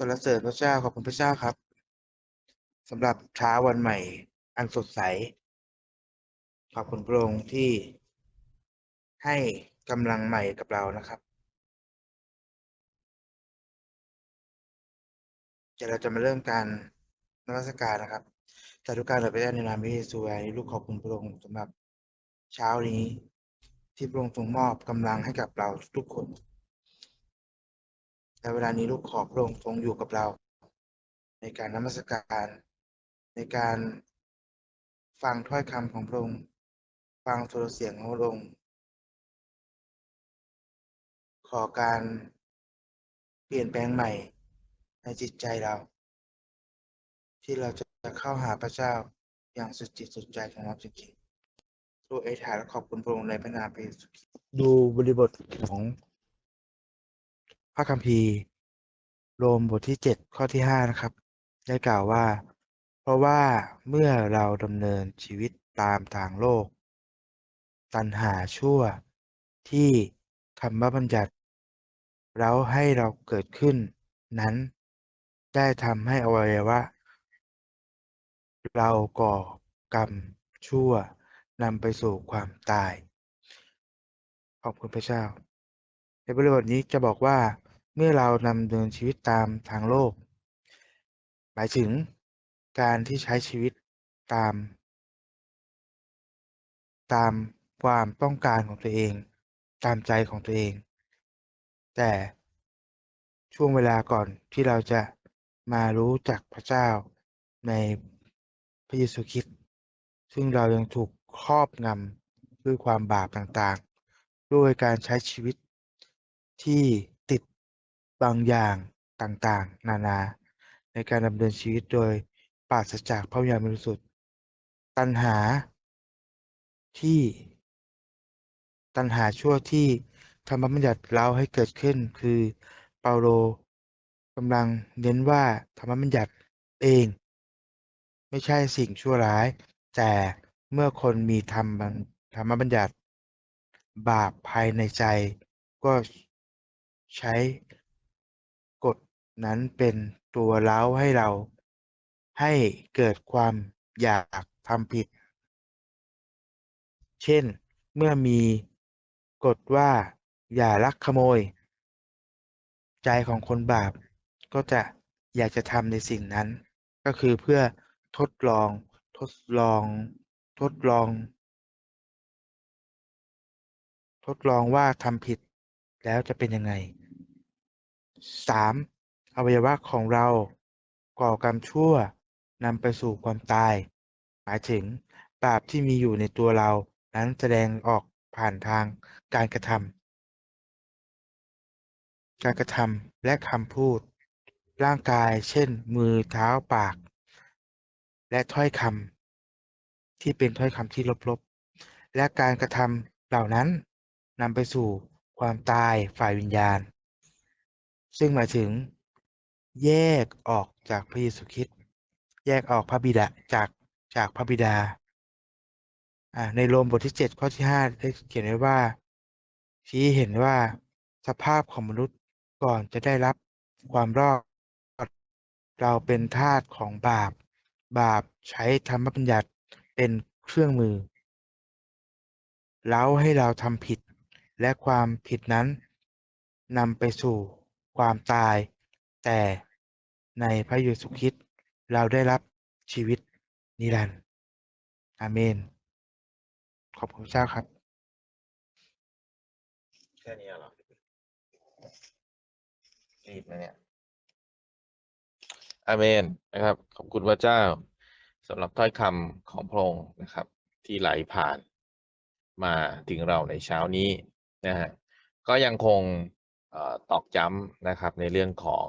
สรรเสริญพระเจ้าขอบคุณพระเจ้าครับสำหรับเช้าวันใหม่ อันสดใส ขอบคุณพระองค์ที่ให้กำลังใหม่กับเรานะครับเดี๋ยวเราจะมาเริ่มการนมัสการนะครับแต่ทุกการเราไปได้ในนามพระเยซูไอ้ลูกขอบคุณพระองค์สำหรับเช้านี้ ที่พระองค์ทรงมอบกำลังให้กับเราทุกคน และเวลานี้ลูกขอพระองค์ทรงอยู่กับเรา ในการนมัสการ ในการฟังถ้อยคำของพระองค์ ฟังโทรเสียงของพระองค์ ขอการเปลี่ยนแปลงใหม่ในจิตใจเรา ที่เราจะเข้าหาพระเจ้าอย่างสุดจิตสุดใจของเราจริงๆตัวเอธาและขอบคุณพระองค์ในพระนามพระเยซูคริสต์ดูบริบทของ ระคัมภีร์โรมบทที่เจ็ดข้อที่ห้านะครับ ได้กล่าวว่า เพราะว่าเมื่อเราดำเนินชีวิตตามทางโลก ตัณหาชั่วที่ธรรมบัญญัติเราให้เราเกิดขึ้นนั้น ได้ทำให้อวัยวะ เราก่อกรรมชั่วนำไปสู่ความตาย ขอบคุณพระเจ้าในบริบทนี้จะบอกว่า เมื่อเรานำเดินชีวิตตามทางโลก หมายถึงการที่ใช้ชีวิตตาม ตามความต้องการของตัวเอง ตามใจของตัวเอง แต่ช่วงเวลาก่อนที่เราจะมารู้จักพระเจ้าในพระเยซูคริสต์ซึ่งเรายังถูกครอบงำด้วยความบาปต่างๆ ด้วยการใช้ชีวิตที่ บางอย่างต่างๆ นานา ในการดำเนินชีวิตโดยปราศจากพระวิญญาณบริสุทธิ์ตัณหาที่ตัณหาชั่วที่ธรรมบัญญัติเราให้เกิดขึ้นคือเปาโลกำลังเน้นว่าธรรมบัญญัติเอง ไม่ใช่สิ่งชั่วร้าย แต่เมื่อคนมีธรรมธรรมบัญญัติ บาปภายในใจก็ใช้ นั้นเป็นตัวเล้าให้เรา ให้เกิดความอยากทำผิด เช่น เมื่อมีกฎว่า อย่าลักขโมย ใจของคนบาปก็จะอยากจะทำในสิ่งนั้น ก็คือเพื่อทดลอง ทดลอง ทดลอง ทดลองว่าทำผิดแล้วจะเป็นยังไง 3. อวัยวะของเราก่อกรรมชั่วนำไปสู่ความตาย หมายถึงบาปที่มีอยู่ในตัวเรานั้นแสดงออกผ่านทางการกระทำการกระทำและคำพูด ร่างกายเช่น มือเท้าปาก และถ้อยคำที่เป็นถ้อยคำที่ลบๆ และการกระทำเหล่านั้นนำไปสู่ความตายฝ่ายวิญญาณ ซึ่งหมายถึง แยกออกจากพระเยซูคริสต์แยกออกพระบิดาจากจากพระบิดา อ่า ในโรมบทที่7ข้อที่5ได้เขียนไว้ว่า ชี้เห็นว่าสภาพของมนุษย์ก่อนจะได้รับความรอด เราเป็นทาสของบาป บาปใช้ธรรมบัญญัติเป็นเครื่องมือ เล้าให้เราทำผิด และความผิดนั้นนำไปสู่ความตาย แต่ในพระเยซูคริสต์เราได้รับชีวิตนิรันดร์อาเมน ขอบคุณพระเจ้าครับ แค่นี้เหรอ รีบนะเนี่ย อาเมนนะครับ ขอบคุณพระเจ้าสำหรับถ้อยคำของพระองค์นะครับ ที่ไหลผ่านมาถึงเราในเช้านี้นะฮะก็ยังคงตอกย้ำนะครับในเรื่องของ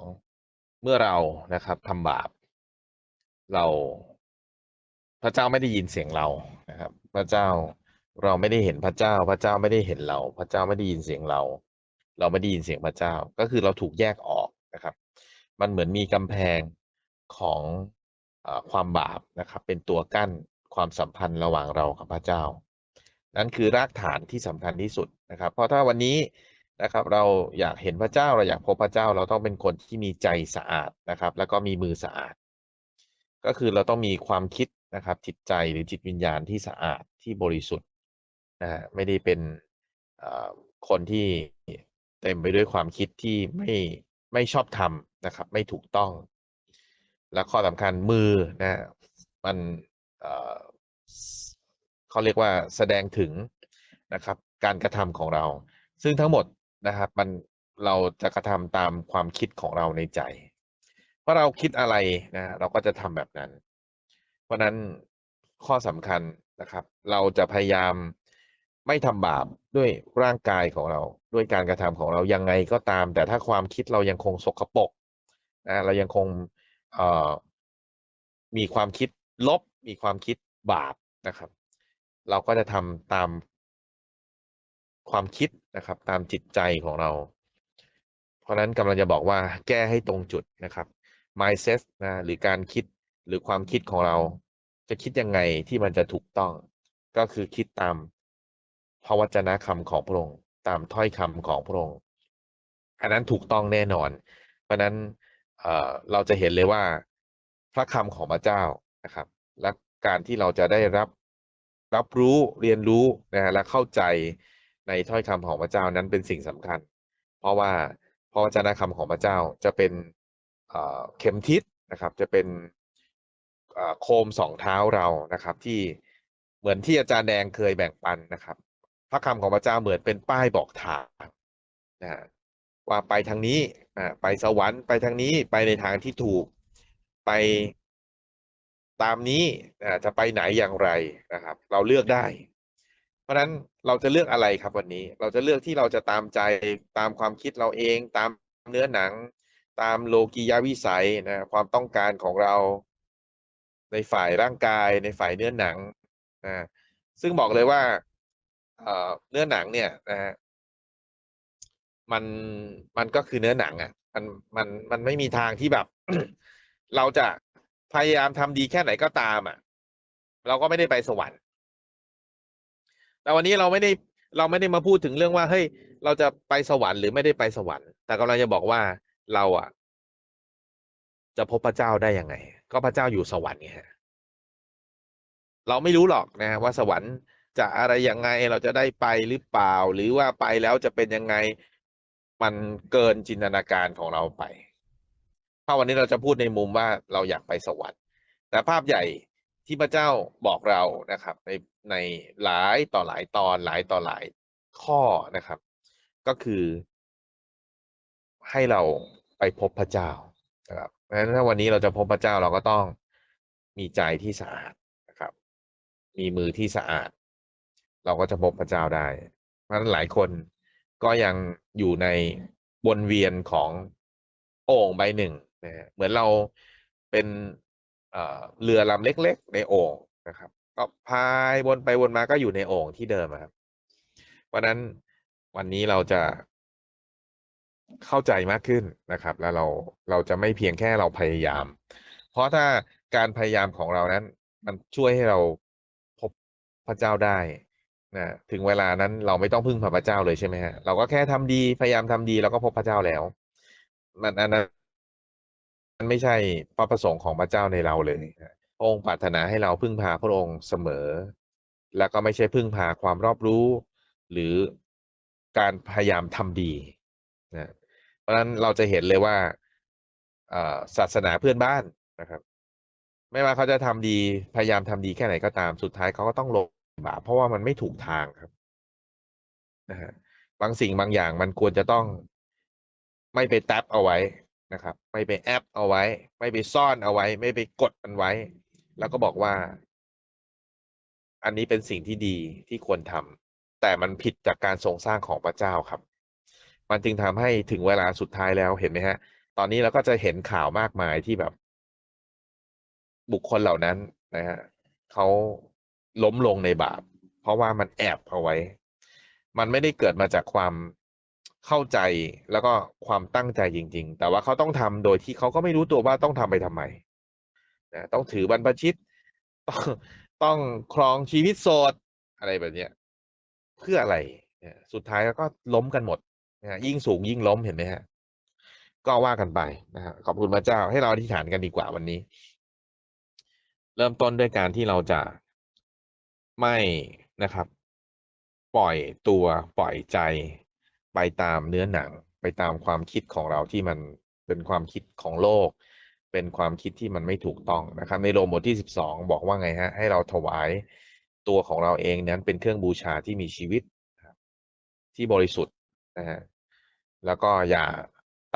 เมื่อเรานะครับทำบาป เราพระเจ้าไม่ได้ยินเสียงเรานะครับ พระเจ้าเราไม่ได้เห็นพระเจ้า พระเจ้าไม่ได้เห็นเรา พระเจ้าไม่ได้ยินเสียงเรา เราไม่ได้ยินเสียงพระเจ้า ก็คือเราถูกแยกออกนะครับ มันเหมือนมีกำแพงของอความบาปนะครับ เป็นตัวกั้นความสัมพันธ์ระหว่างเรากับพระเจ้า นั่นคือรากฐานที่สำคัญที่สุดนะครับ เพราะถ้าวันนี้ นะครับ เราอยากเห็นพระเจ้าเราอยากพบพระเจ้าเราต้องเป็นคนที่มีใจสะอาดนะครับ แล้วก็มีมือสะอาด ก็คือเราต้องมีความคิดนะครับ จิตใจหรือจิตวิญญาณที่สะอาดที่บริสุทธิ์นะฮะไม่ได้เป็นเอ่อคนที่เต็มไปด้วยความคิดที่ไม่ไม่ชอบธรรมนะครับ ไม่ถูกต้อง และข้อสำคัญมือนะฮะมันเอ่อเขาเรียกว่าแสดงถึงนะครับ การกระทำของเรา ซึ่งทั้งหมด นะครับ มัน เราจะกระทำตามความคิดของเราในใจเพราะเราคิดอะไรนะ เราก็จะทำแบบนั้น เพราะฉะนั้นข้อสำคัญนะครับ เราจะพยายามไม่ทำบาปด้วยร่างกายของเรา ด้วยการกระทำของเรายังไงก็ตาม แต่ถ้าความคิดเรายังคงสกปรกนะเรายังคงเอ่อมีความคิดลบ มีความคิดบาปนะครับ เราก็จะทำตามความคิด นะครับ ตามจิตใจของเรา เพราะฉะนั้นกำลังจะบอกว่าแก้ให้ตรงจุดนะครับ mindset นะหรือการคิดหรือความคิดของเรา จะคิดยังไงที่มันจะถูกต้อง ก็คือคิดตามพระวจนะคำของพระองค์ตามถ้อยคำของพระองค์อันนั้นถูกต้องแน่นอน เพราะฉะนั้นเเราจะเห็นเลยว่าพระคำของพระเจ้านะครับ และการที่เราจะได้รับรับรู้เรียนรู้นะฮะและเข้าใจ ในถ้อยคำของพระเจ้านั้นเป็นสิ่งสำคัญ เพราะว่าพระวจนะคำของพระเจ้าจะเป็นเข็มทิศนะครับ จะเป็นโคมสองเท้าเรานะครับ ที่เหมือนที่อาจารย์แดงเคยแบ่งปันนะครับ พระคำของพระเจ้าเหมือนเป็นป้ายบอกทางนะว่าไปทางนี้ไปสวรรค์ไปทางนี้ไปในทางที่ถูกไปตามนี้จะไปไหนอย่างไรนะครับ เราเลือกได้ ราะฉะนั้นเราจะเลือกอะไรครับวันนี้ เราจะเลือกที่เราจะตามใจตามความคิดเราเองตามเนื้อหนัง ตามโลกียวิสัยนะความต้องการของเรา ในฝ่ายร่างกายในฝ่ายเนื้อหนังนะซึ่งบอกเลยว่าเอ่อเนื้อหนังเนี่ยนะฮะมันมันก็คือเนื้อหนังอะ มันมันมันไม่มีทางที่แบบ เราจะพยายามทำดีแค่ไหนก็ตามอะ เราก็ไม่ได้ไปสวรรค์ แต่วันนี้เราไม่ได้เราไม่ได้มาพูดถึงเรื่องว่าเฮ้ยเราจะไปสวรรค์หรือไม่ได้ไปสวรรค์ แต่กำลังจะบอกว่าเราอะ จะพบพระเจ้าได้ยังไง ก็พระเจ้าอยู่สวรรค์ไงฮะเราไม่รู้หรอกนะ ว่าสวรรค์จะอะไรยังไงเราจะได้ไปหรือเปล่า หรือว่าไปแล้วจะเป็นยังไงมันเกินจินตนาการของเราไปถ้าวันนี้เราจะพูดในมุมว่าเราอยากไปสวรรค์ แต่ภาพใหญ่ ที่พระเจ้าบอกเรานะครับ ในในหลายต่อหลายตอนหลายต่อหลายข้อนะครับ ก็คือ ให้เราไปพบพระเจ้านะครับเพราะฉะนั้นถ้าวันนี้เราจะพบพระเจ้าเราก็ต้องมีใจที่สะอาดนะครับ มีมือที่สะอาด เราก็จะพบพระเจ้าได้ เพราะฉะนั้นหลายคนก็ยังอยู่ในวนเวียนของโอ่งใบหนึ่งนะฮะเหมือนเราเป็น เรือลำเล็ก ๆ ในโอ่งนะครับก็พายวนไปวนมาก็อยู่ในโอ่งที่เดิมครับเพราะนั้นวันนี้เราจะเข้าใจมากขึ้นนะครับ แล้วเราเราจะไม่เพียงแค่เราพยายาม เพราะถ้าการพยายามของเรานั้น มันช่วยให้เราพบพระเจ้าได้นะถึงเวลานั้นเราไม่ต้องพึ่งพาพระเจ้าเลยใช่ไหมฮะเราก็แค่ทำดีพยายามทำดีแล้วก็พบพระเจ้าแล้วมันอันนั้น นไม่ใช่พระประสงค์ของพระเจ้าในเราเลยนะพระองค์ปรารถนาให้เราพึ่งพาพระองค์เสมอ แล้วก็ไม่ใช่พึ่งพาความรอบรู้ หรือการพยายามทำดีนะเพราะฉะนั้นเราจะเห็นเลยว่าเอ่อศาสนาเพื่อนบ้านนะครับ ไม่ว่าเขาจะทำดีพยายามทำดีแค่ไหนก็ตามสุดท้ายเขาก็ต้องลงบาปเพราะว่ามันไม่ถูกทางครับนะฮะบางสิ่งบางอย่างมันควรจะต้องไม่ไปแท็บเอาไว้ นะครับ ไม่ไปแอปเอาไว้ ไม่ไปซ่อนเอาไว้ ไม่ไปกดมันไว้ แล้วก็บอกว่า อันนี้เป็นสิ่งที่ดีที่ควรทำแต่มันผิดจากการทรงสร้างของพระเจ้าครับ มันจึงทำให้ถึงเวลาสุดท้ายแล้วเห็นไหมฮะ ตอนนี้เราก็จะเห็นข่าวมากมายที่แบบ บุคคลเหล่านั้นนะฮะเขาล้มลงในบาป เพราะว่ามันแอบเอาไว้ มันไม่ได้เกิดมาจากความ เข้าใจแล้วก็ความตั้งใจจริง ๆ แต่ว่าเขาต้องทำโดยที่เขาก็ไม่รู้ตัวว่าต้องทำไปทำไมนะต้องถือบรรพชิต ต้องต้องครองชีวิตโสดอะไรแบบเนี้ยเพื่ออะไรสุดท้ายก็ล้มกันหมดนะยิ่งสูงยิ่งล้มเห็นไหมฮะ ก็ว่ากันไปนะฮะขอบคุณพระเจ้าให้เราอธิษฐานกันดีกว่าวันนี้ เริ่มต้นด้วยการที่เราจะไม่นะครับ ปล่อยตัวปล่อยใจ ไปตามเนื้อหนัง ไปตามความคิดของเราที่มันเป็นความคิดของโลก เป็นความคิดที่มันไม่ถูกต้องนะครับ ในโรมบทที่สิบสองบอกว่าไงฮะให้เราถวายตัวของเราเองนั้นเป็นเครื่องบูชาที่มีชีวิตที่บริสุทธิ์นะฮะแล้วก็อย่า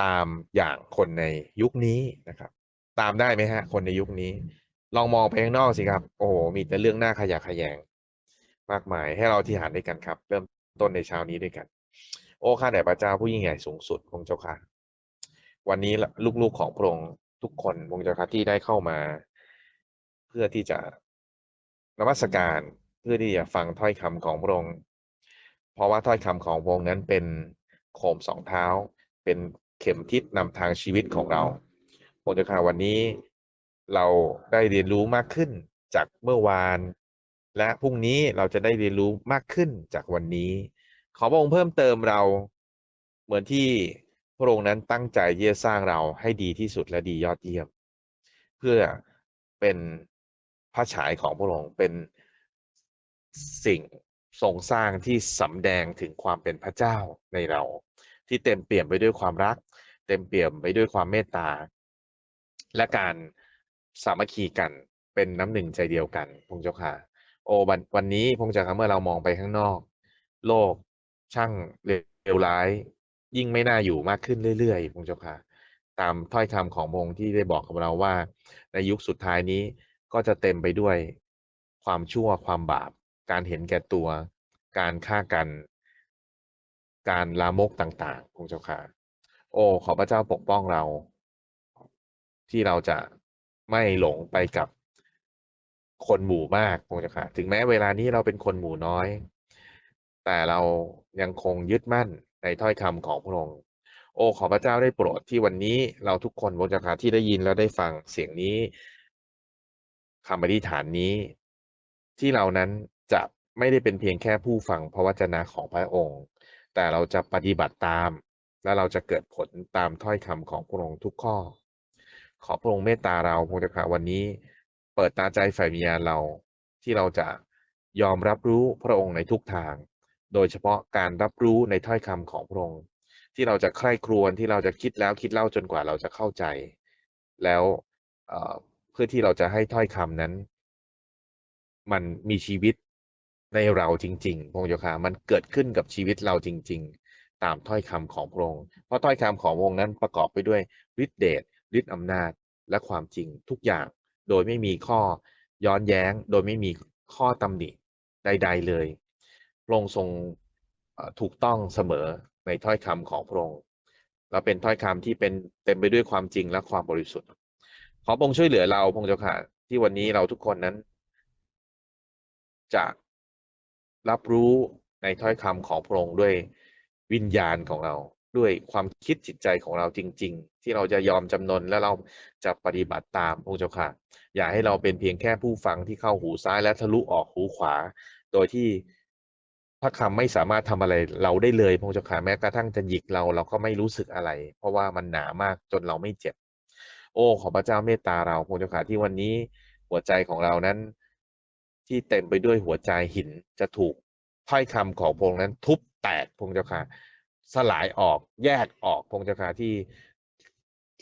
ตามอย่างคนในยุคนี้นะครับ ตามได้ไหมฮะ คนในยุคนี้ ลองมองไปข้างนอกสิครับ โอ้โหมีแต่เรื่องหน้าขยะขยง มากมายให้เราที่หานด้วยกันครับ เริ่มต้นในเช้านี้ด้วยกัน โอ้ข้าแต่พระเจ้าผู้ยิ่งใหญ่สูงสุดพระองเจ้าค่ะ วันนี้ลูกๆของพระองค์ทุกคนพระองเจ้าค่ะที่ได้เข้ามา เพื่อที่จะนมัสการเพื่อที่จะฟังถ้อยคำของพระองค์เพราะว่าถ้อยคำของพระองค์นั้นเป็นโคมสองเท้า เป็นเข็มทิศนำทางชีวิตของเราพระองเจ้าค่ะวันนี้เราได้เรียนรู้มากขึ้นจากเมื่อวาน และพรุ่งนี้เราจะได้เรียนรู้มากขึ้นจากวันนี้ ขอพระองค์เพิ่มเติมเรา เหมือนที่พระองค์นั้นตั้งใจที่จะสร้างเราให้ดีที่สุดและดียอดเยี่ยม เพื่อเป็นพระฉายของพระองค์เป็นสิ่งทรงสร้างที่สำแดงถึงความเป็นพระเจ้าในเรา ที่เต็มเปี่ยมไปด้วยความรัก เต็มเปี่ยมไปด้วยความเมตตา และการสามัคคีกันเป็นน้ำหนึ่งใจเดียวกันพงเจ้าค่ะ โอ้วันวันนี้พงเจ้าค่ะเมื่อเรามองไปข้างนอก โลก ช่างเลวร้าย ยิ่งไม่น่าอยู่มากขึ้นเรื่อยๆพงเจ้าค่ะ ตามถ้อยคำของพระองค์ที่ได้บอกกับเราว่า ในยุคสุดท้ายนี้ก็จะเต็มไปด้วยความชั่วความบาป การเห็นแก่ตัว การฆ่ากัน การลามกต่างๆพงเจ้าค่ะ โอ้ขอพระเจ้าปกป้องเรา ที่เราจะไม่หลงไปกับคนหมู่มากพงเจ้าค่ะ ถึงแม้เวลานี้เราเป็นคนหมู่น้อย แต่เรายังคงยึดมั่นในถ้อยคำของพระองค์ โอ้ขอพระเจ้าได้โปรดที่วันนี้เราทุกคนพระเจ้าค่ะที่ได้ยินแล้วได้ฟังเสียงนี้คำอธิษฐานนี้ ที่เรานั้นจะไม่ได้เป็นเพียงแค่ผู้ฟังพระวจนะของพระองค์ แต่เราจะปฏิบัติตาม และเราจะเกิดผลตามถ้อยคำของพระองค์ทุกข้อ ขอพระองค์เมตตาเราพระจ้าค่ะวันนี้ เปิดตาใจฝ่ายวิญญาณเราที่เราจะยอมรับรู้พระองค์ในทุกทาง โดยเฉพาะการรับรู้ในถ้อยคำของพระองค์ที่เราจะใคร่ครวญที่เราจะคิดแล้วคิดเล่าจนกว่าเราจะเข้าใจ แล้วเพื่อที่เราจะให้ถ้อยคำนั้น มันมีชีวิตในเราจริงๆพระองค์เจ้ามันเกิดขึ้นกับชีวิตเราจริง ๆ ตามถ้อยคำของพระองค์เพราะถ้อยคำของพระองค์นั้นประกอบไปด้วยฤทธิเดชฤทธิอำนาจและความจริงทุกอย่างโดยไม่มีข้อย้อนแย้ง โดยไม่มีข้อตำหนิใด ๆ เลย พระองค์ทรงถูกต้องเสมอในถ้อยคำของพระองค์และเป็นถ้อยคำที่เป็นเต็มไปด้วยความจริงและความบริสุทธิ์ ขอพระองค์ช่วยเหลือเราพระองค์เจ้าค่ะที่วันนี้เราทุกคนนั้น จะรับรู้ในถ้อยคำของพระองค์ด้วยวิญญาณของเราด้วยความคิดจิตใจของเราจริง ๆ ที่เราจะยอมจำนนและเราจะปฏิบัติตามพระองค์เจ้าค่ะ อย่าให้เราเป็นเพียงแค่ผู้ฟังที่เข้าหูซ้ายและทะลุออกหูขวา โดยที่ พระคำไม่สามารถทำอะไรเราได้เลยพระองค์เจ้าค่ะแม้กระทั่งจะหยิกเราเราก็ไม่รู้สึกอะไร เพราะว่ามันหนามากจนเราไม่เจ็บ โอ้ขอพระเจ้าเมตตาเราพระองค์เจ้าค่ะที่วันนี้หัวใจของเรานั้น ที่เต็มไปด้วยหัวใจหินจะถูกถ้อยคำของพระองค์นั้น ทุบแตกพระองค์เจ้าค่ะสลายออกแยกออกพระองค์เจ้าค่ะที่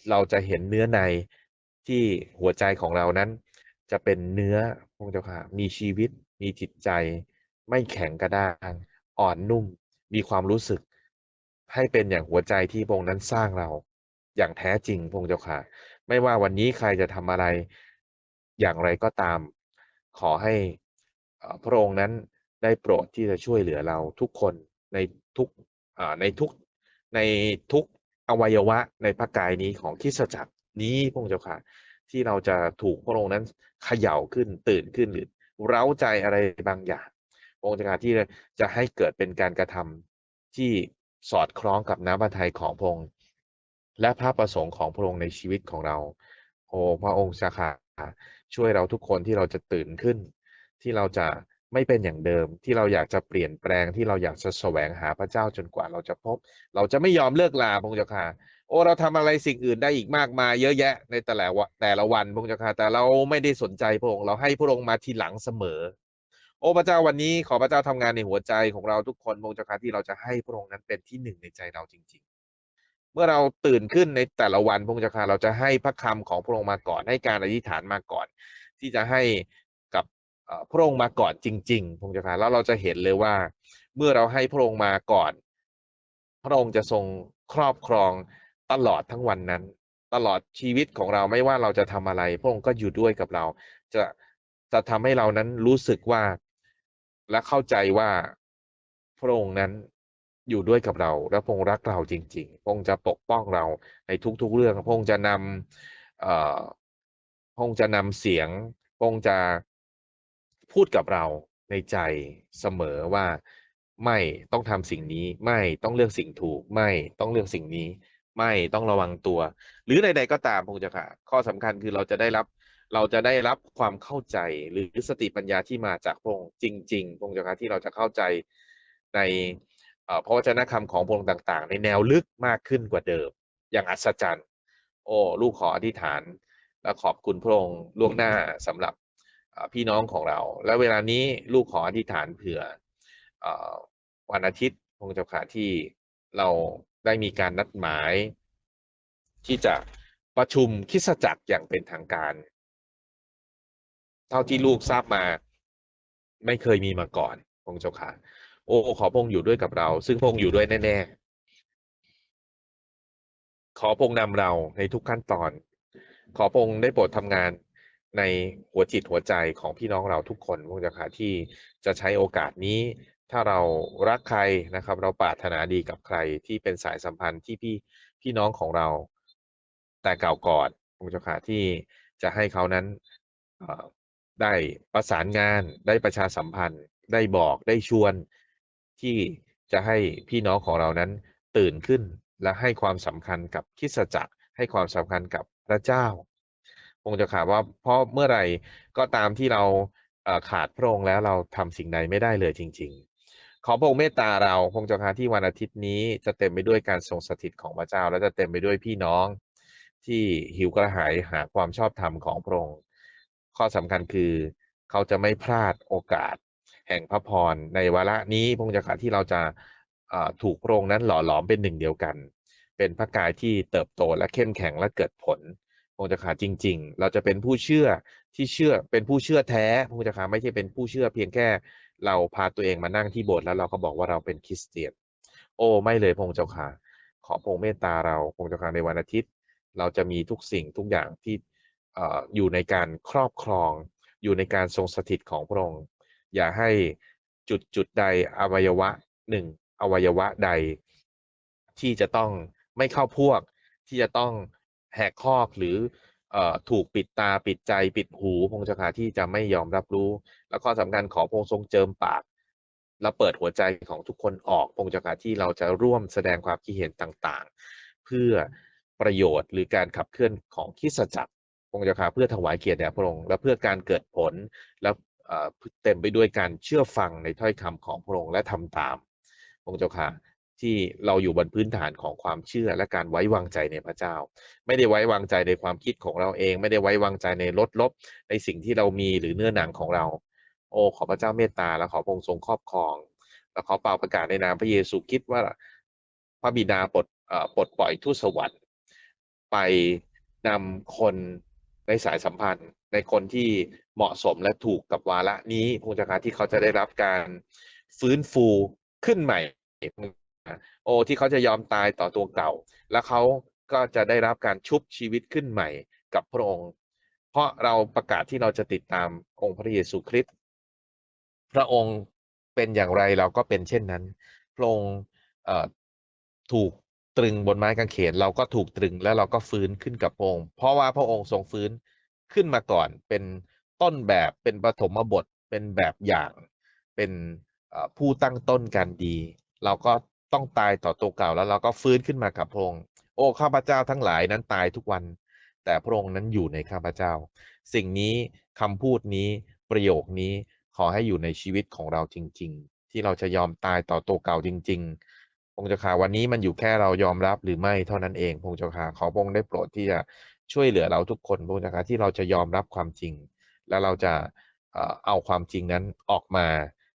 เราจะเห็นเนื้อในที่หัวใจของเรานั้น จะเป็นเนื้อพระองค์เจ้าค่ะมีชีวิตมีจิตใจ ไม่แข็งกระด้าง อ่อนนุ่ม มีความรู้สึก ให้เป็นอย่างหัวใจที่พระองค์นั้นสร้างเรา อย่างแท้จริงพระองค์เจ้าค่ะ ไม่ว่าวันนี้ใครจะทำอะไรอย่างไรก็ตาม ขอให้พระองค์นั้นได้โปรดที่จะช่วยเหลือเราทุกคนในทุกในทุกในทุกอวัยวะในพระกายนี้ของคริสตจักรนี้พระองค์เจ้าค่ะ ที่เราจะถูกพระองค์นั้นเขย่าขึ้นตื่นขึ้นหรือเร้าใจอะไรบางอย่าง องค์เจ้าค่ะที่จะให้เกิดเป็นการกระทำที่สอดคล้องกับน้ำพระทัยของพระองค์และพระประสงค์ของพระองค์ในชีวิตของเรา โอ้พระองค์สาขาช่วยเราทุกคนที่เราจะตื่นขึ้น ที่เราจะไม่เป็นอย่างเดิม ที่เราอยากจะเปลี่ยนแปลงที่เราอยากจะแสวงหาพระเจ้าจนกว่าเราจะพบ เราจะไม่ยอมเลิกลาพงศ์เจ้าค่ะโอ้เราทำอะไรสิ่งอื่นได้อีกมากมายเยอะแยะในแต่ละวันแต่ละวันพงศ์เจ้าค่ะแต่เราไม่ได้สนใจพระองค์เราให้พระองค์มาทีหลังเสมอ โอ้พระเจ้าวันนี้ขอพระเจ้าทำงานในหัวใจของเราทุกคนพงจ้าค่ะที่เราจะให้พระองค์นั้นเป็นที่หนึ่งในใจเราจริง ๆ เมื่อเราตื่นขึ้นในแต่ละวันพงศ์จ้าค่ะเราจะให้พระคำของพระองค์มาก่อนให้การอธิษฐานมาก่อน ที่จะให้กับพระองค์มาก่อนจริงๆพงศ์จ้าค่ะแล้วเราจะเห็นเลยว่า เมื่อเราให้พระองค์มาก่อน พระองค์จะทรงครอบครองตลอดทั้งวันนั้น ตลอดชีวิตของเราไม่ว่าเราจะทำอะไร พระองค์ก็อยู่ด้วยกับเรา จะจะทำให้เรานั้นรู้สึกว่า และเข้าใจว่าพระองค์นั้นอยู่ด้วยกับเรา และพระองค์รักเราจริง ๆ พระองค์จะปกป้องเราในทุก ๆ เรื่อง พระองค์จะนำพระองค์จะนำเสียง พระองค์จะพูดกับเราในใจเสมอว่าไม่ต้องทำสิ่งนี้ ไม่ต้องเลือกสิ่งถูก ไม่ต้องเลือกสิ่งนี้ ไม่ต้องระวังตัว หรือใดๆก็ตามพงศ์จ้าค่ะข้อสำคัญคือเราจะได้รับ เราจะได้รับความเข้าใจหรือสติปัญญาที่มาจากพระองค์จริงๆพงศ์เจ้าค่ะที่เราจะเข้าใจในเพระวจนะคำของพระองค์ต่างๆ ในแนวลึกมากขึ้นกว่าเดิม อย่างอัศจรรย์ โอ้ลูกขออธิษฐาน และขอบคุณพระองค์ล่วงหน้าสำหรับพี่น้องของเรา และเวลานี้ลูกขออธิษฐานเผื่ออวันอาทิตย์พงศ์เจ้าค่ะที่เราได้มีการนัดหมาย ที่จะประชุมคิสจักรอย่างเป็นทางการ เท่าที่ลูกทราบมา ไม่เคยมีมาก่อนพงศ์เจ้าค่ะ โอ้ขอพงค์อยู่ด้วยกับเรา ซึ่งพงค์อยู่ด้วยแน่ ๆ ขอพงค์นำเราในทุกขั้นตอน ขอพงค์ได้โปรดทำงานในหัวจิตหัวใจของพี่น้องเราทุกคนพงค์เจ้าค่ะที่จะใช้โอกาสนี้ถ้าเรารักใครนะครับ เราปรารถนาดีกับใครที่เป็นสายสัมพันธ์ที่พี่พี่น้องของเราแต่เก่าก่อนพงค์เจ้าค่ะที่จะให้เขานั้น ได้ประสานงาน ได้ประชาสัมพันธ์ ได้บอกได้ชวน ที่จะให้พี่น้องของเรานั้นตื่นขึ้นและให้ความสำคัญกับคิสจักร ให้ความสำคัญกับพระเจ้าพงค์เจ้าค่ะว่าเพราะเมื่อไหร่ก็ตามที่เราขาดพระองค์แล้วเราทำสิ่งใดไม่ได้เลยจริง ๆ ขอพระองค์เมตตาเราพงค์จ้าค่ะที่วันอาทิตย์นี้จะเต็มไปด้วยการทรงสถิตของพระเจ้า และจะเต็มไปด้วยพี่น้องที่หิวกระหายหาความชอบธรรมของพระองค์ ข้อสำคัญคือเขาจะไม่พลาดโอกาสแห่งพระพรในวาระนี้พงค์เจ้าค่ะที่เราจะถูกพระองค์นั้นหล่อหลอมเป็นหนึ่งเดียวกัน เป็นพระกายที่เติบโตและเข้มแข็งและเกิดผลพงค์เจ้าค่ะจริง ๆ เราจะเป็นผู้เชื่อที่เชื่อเป็นผู้เชื่อแท้พงค์เจ้าค่ะไม่ใช่เป็นผู้เชื่อเพียงแค่เราพาตัวเองมานั่งที่โบสถ์แล้วเราก็บอกว่าเราเป็นคริสเตียน โอ้ไม่เลยพงค์เจ้าค่ะขอพระองค์เมตตาเราพงค์เจ้าค่ะในวันอาทิตย์ เราจะมีทุกสิ่งทุกอย่างที่ อยู่ในการครอบครอง อยู่ในการทรงสถิตของพระองค์ อย่าให้จุดจุดใดอวัยวะหนึ่งอวัยวะใด ที่จะต้องไม่เข้าพวก ที่จะต้องแหกคอกหรืออถูกปิดตาปิดใจปิดหูพงค์เจ้าที่จะไม่ยอมรับรู้ แล้วก็สำคัญขอพงค์ทรงเจิมปาก และเปิดหัวใจของทุกคนออกพงค์เจ้าที่เราจะร่วมแสดงความคิดเห็นต่างๆ เพื่อประโยชน์หรือการขับเคลื่อนของคริสตจักร องค์เจ้าค่ะเพื่อถวายเกียรติแด่พระองค์และเพื่อการเกิดผลและเต็มไปด้วยการเชื่อฟังในถ้อยคำของพระองค์และทำตามองค์เจ้าค่ะที่เราอยู่บนพื้นฐานของความเชื่อและการไว้วางใจในพระเจ้า ไม่ได้ไว้วางใจในความคิดของเราเอง ไม่ได้ไว้วางใจในลดลบ ในสิ่งที่เรามีหรือเนื้อหนังของเรา โอ้ขอพระเจ้าเมตตาและขอพระองค์ทรงครอบครอง และขอเป่าประกาศในนามพระเยซูคิดว่าพระบิดาปลดปลดปล่อยทูตสวรรค์ ไปนำคน ในสายสัมพันธ์ในคนที่เหมาะสมและถูกกับวาระนี้พงศ์การที่เขาจะได้รับการฟื้นฟูขึ้นใหม่โอ้ที่เขาจะยอมตายต่อตัวเก่า แล้วเขาก็จะได้รับการชุบชีวิตขึ้นใหม่กับพระองค์ เพราะเราประกาศที่เราจะติดตามองค์พระเยซูคริสต์พระองค์เป็นอย่างไรเราก็เป็นเช่นนั้น พระองค์ถูก ตรึงบนไม้กางเขนเราก็ถูกตรึงแล้วเราก็ฟื้นขึ้นกับพระองค์ เพราะว่าพระองค์ทรงฟื้นขึ้นมาก่อน เป็นต้นแบบเป็นปฐมบทเป็นแบบอย่างเป็นผู้ตั้งต้นการดี เราก็ต้องตายต่อตัวเก่าแล้วเราก็ฟื้นขึ้นมากับพระองค์โอ้ข้าพเจ้าทั้งหลายนั้นตายทุกวัน แต่พระองค์นั้นอยู่ในข้าพเจ้า สิ่งนี้คำพูดนี้ประโยคนี้ขอให้อยู่ในชีวิตของเราจริง ๆ ที่เราจะยอมตายต่อตัวเก่าจริง ๆ พงค์เจ้าค่ะวันนี้มันอยู่แค่เรายอมรับหรือไม่เท่านั้นเองพงค์เจ้าค่ะขอพงค์ได้โปรดที่จะช่วยเหลือเราทุกคนพงค์เจ้าค่ะที่เราจะยอมรับความจริง แล้วเราจะเอาความจริงนั้นออกมา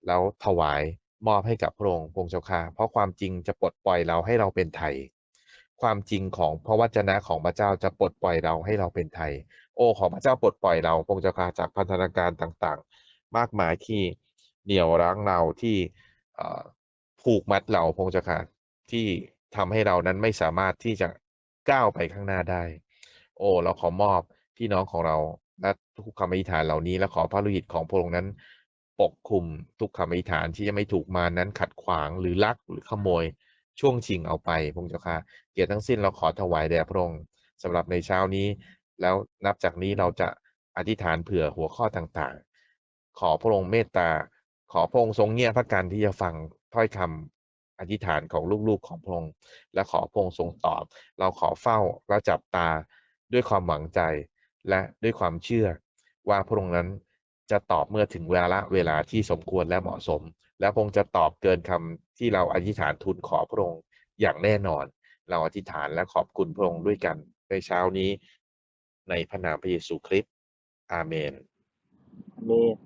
แล้วถวายมอบให้กับพระองค์พงค์เจ้าค่ะเพราะความจริงจะปลดปล่อยเราให้เราเป็นไทย ความจริงของพระวจนะของพระเจ้าจะปลดปล่อยเราให้เราเป็นไทย โอ้ขอพระเจ้าปลดปล่อยเราพงค์เจ้าค่ะจากพันธนาการต่างๆ มากมายที่เหนี่ยวรั้งเราที่เผูกมัดเราพงค์เจ้าค่ะที่ทำให้เรานั้นไม่สามารถที่จะก้าวไปข้างหน้าได้ โอ้ เราขอมอบพี่น้องของเราและทุกคำอธิษฐานเหล่านี้และขอพระฤทธิ์ของพระองค์นั้น ปกคลุมทุกคำอธิษฐานที่จะไม่ถูกมานั้นขัดขวางหรือลักหรือขโมยช่วงชิงเอาไปพงค์เจ้าค่ะเกียรติทั้งสิ้นเราขอถวายแด่พระองค์สำหรับในเช้านี้ แล้วนับจากนี้เราจะอธิษฐานเผื่อหัวข้อต่างๆ ขอพระองค์เมตตา ขอพระองค์ทรงเงียพระกันที่จะฟัง ถ้อยคำอธิษฐานของลูกๆของพระองค์และขอพระองค์ทรงตอบ เราขอเฝ้าและจับตาด้วยความหวังใจและด้วยความเชื่อ ว่าพระองค์นั้นจะตอบเมื่อถึงเวลาเวลาที่สมควรและเหมาะสม และพระองค์จะตอบเกินคำที่เราอธิษฐานทูลขอพระองค์อย่างแน่นอน เราอธิษฐานและขอบคุณพระองค์ด้วยกันในเช้านี้ ในพระนามพระเยซูคริสต์อาเมน อาเมน